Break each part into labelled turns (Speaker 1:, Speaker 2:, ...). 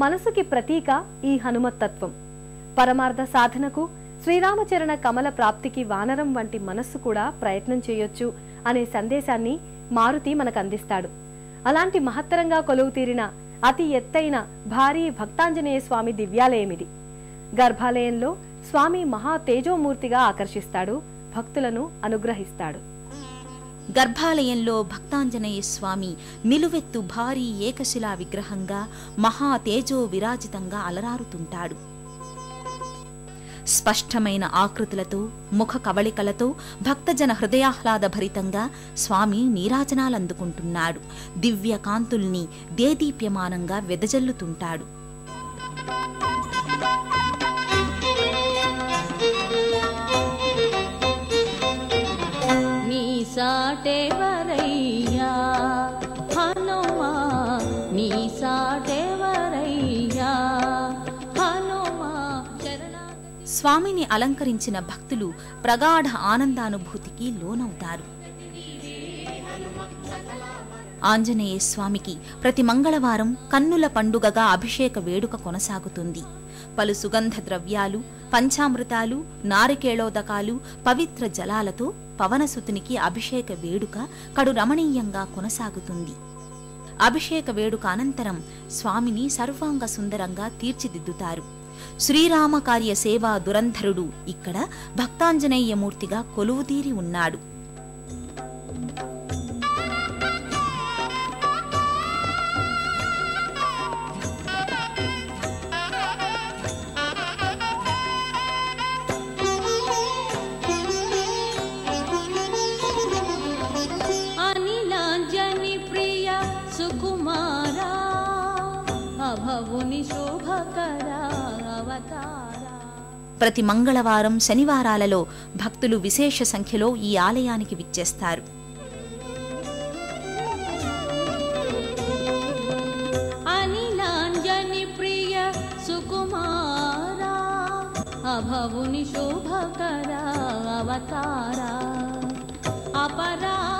Speaker 1: మనసుకి ప్రతీక ఈ హనుమత్తత్వం పరమార్థ సాధనకు శ్రీరామచరణ కమల ప్రాప్తికి వానరం వంటి మనస్సు కూడా ప్రయత్నం చేయొచ్చు అనే సందేశాన్ని మారుతి మనకు అందిస్తాడు అలాంటి మహత్తరంగా కొలువు తీరిన అతి ఎత్తైన భారీ భక్తాంజనేయ స్వామి దివ్యాలయమిది. గర్భాలయంలో స్వామి మహా తేజోమూర్తిగా ఆకర్షిస్తాడు భక్తులను అనుగ్రహిస్తాడు.
Speaker 2: గర్భాలయంలో భక్తాంజనేయ స్వామి నిలువెత్తు భారీ ఏకశిలా విగ్రహంగా మహా తేజో విరాజితంగా అలరారుతుంటాడు. స్పష్టమైన ఆకృతులతో ముఖ కవళికలతో భక్తజన హృదయాహ్లాద భరితంగా స్వామి నీరాజనాలందుకుంటున్నాడు. దివ్య కాంతుల్ని దేదీప్యమానంగా వెదజల్లుతుంటాడు. స్వామిని అలంకరించిన భక్తులు ప్రగాఢ ఆనందానుభూతికి లోనవుతారు. ఆంజనేయ స్వామికి ప్రతి మంగళవారం కన్నుల పండుగగా అభిషేక వేడుక కొనసాగుతుంది. పలు సుగంధ ద్రవ్యాలు పంచామృతాలు నారికేళోదకాలు పవిత్ర జలాలతో పవనసుతునికి అభిషేక వేడుక కడు రమణీయంగా కొనసాగుతుంది. అభిషేక వేడుక అనంతరం స్వామిని సర్వాంగ సుందరంగా తీర్చిదిద్దుతారు. శ్రీరామకార్య సేవా దురంధరుడు ఇక్కడ భక్తాంజనేయమూర్తిగా కొలువుతీరి ఉన్నాడు.
Speaker 3: అనిలాంజని
Speaker 2: ప్రతి మంగళవారం శనివారాలలో భక్తులు విశేష సంఖ్యలో ఈ ఆలయానికి విచ్చేస్తారు.
Speaker 3: ప్రియ సుకుమారా అభవుని శోభకరా అవతారా అపరా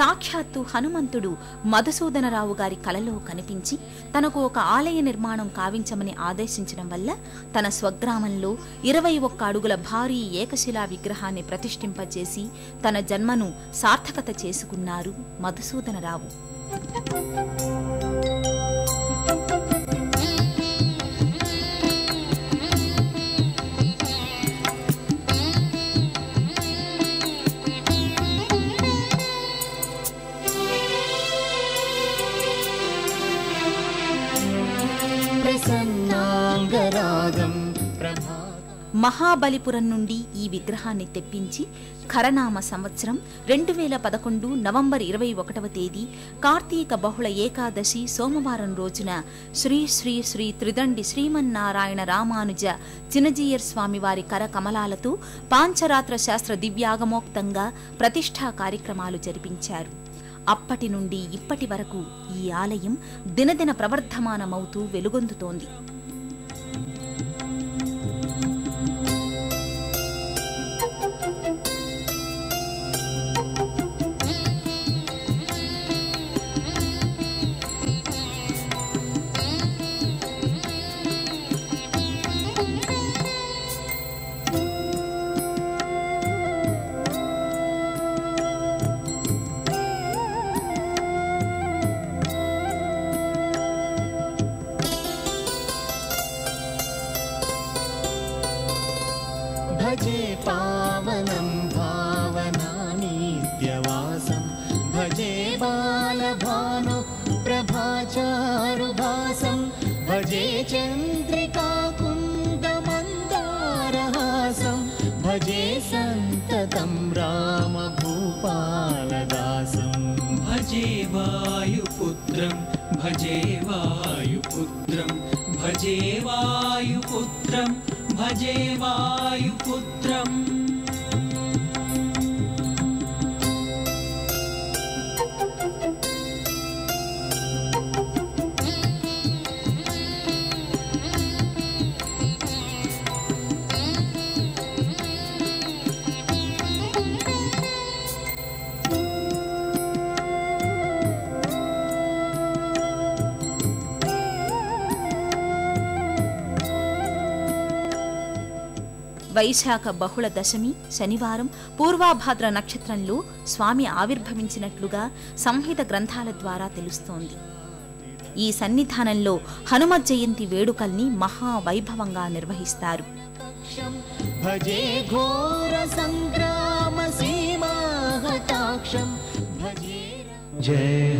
Speaker 2: సాక్షాత్తు హనుమంతుడు మధుసూదనరావు గారి కలలో కనిపించి తనకు ఒక ఆలయ నిర్మాణం కావించమని ఆదేశించడం వల్ల తన స్వగ్రామంలో ఇరవై ఒక్క అడుగుల భారీ ఏకశిలా విగ్రహాన్ని ప్రతిష్ఠింపజేసి తన జన్మను సార్థకత చేసుకున్నారు మధుసూదనరావు. మహాబలిపురం నుండి ఈ విగ్రహాన్ని తెప్పించి ఖరనామ సంవత్సరం రెండు వేల పదకొండు నవంబర్ ఇరవై ఒకటవ తేదీ కార్తీక బహుళ ఏకాదశి సోమవారం రోజున శ్రీ శ్రీ శ్రీ త్రిదండి శ్రీమన్నారాయణ రామానుజ చినజీయర్ స్వామివారి కరకమలాలతో పాంచరాత్ర శాస్త్ర దివ్యాగమోక్తంగా ప్రతిష్ఠా కార్యక్రమాలు జరిపించారు. అప్పటి నుండి ఇప్పటి వరకు ఈ ఆలయం దినదిన ప్రవర్ధమానమవుతూ వెలుగొందుతోంది.
Speaker 4: चन्द्रिकाकुन्दमन्दारहासं भजे सन्ततं रामभूपालदासम्
Speaker 5: भजे वायुपुत्रं भजे वायुपुत्रं भजे वायुपुत्रं भजे वायुपुत्रम्
Speaker 2: వైశాఖ బహుళ దశమి శనివారం పూర్వాభాద్ర నక్షత్రంలో స్వామి ఆవిర్భవించినట్లుగా సంహిత గ్రంథాల ద్వారా తెలుస్తోంది. ఈ సన్నిధానంలో హనుమ జయంతి వేడుకల్ని మహావైభవంగా నిర్వహిస్తారు.
Speaker 5: జయ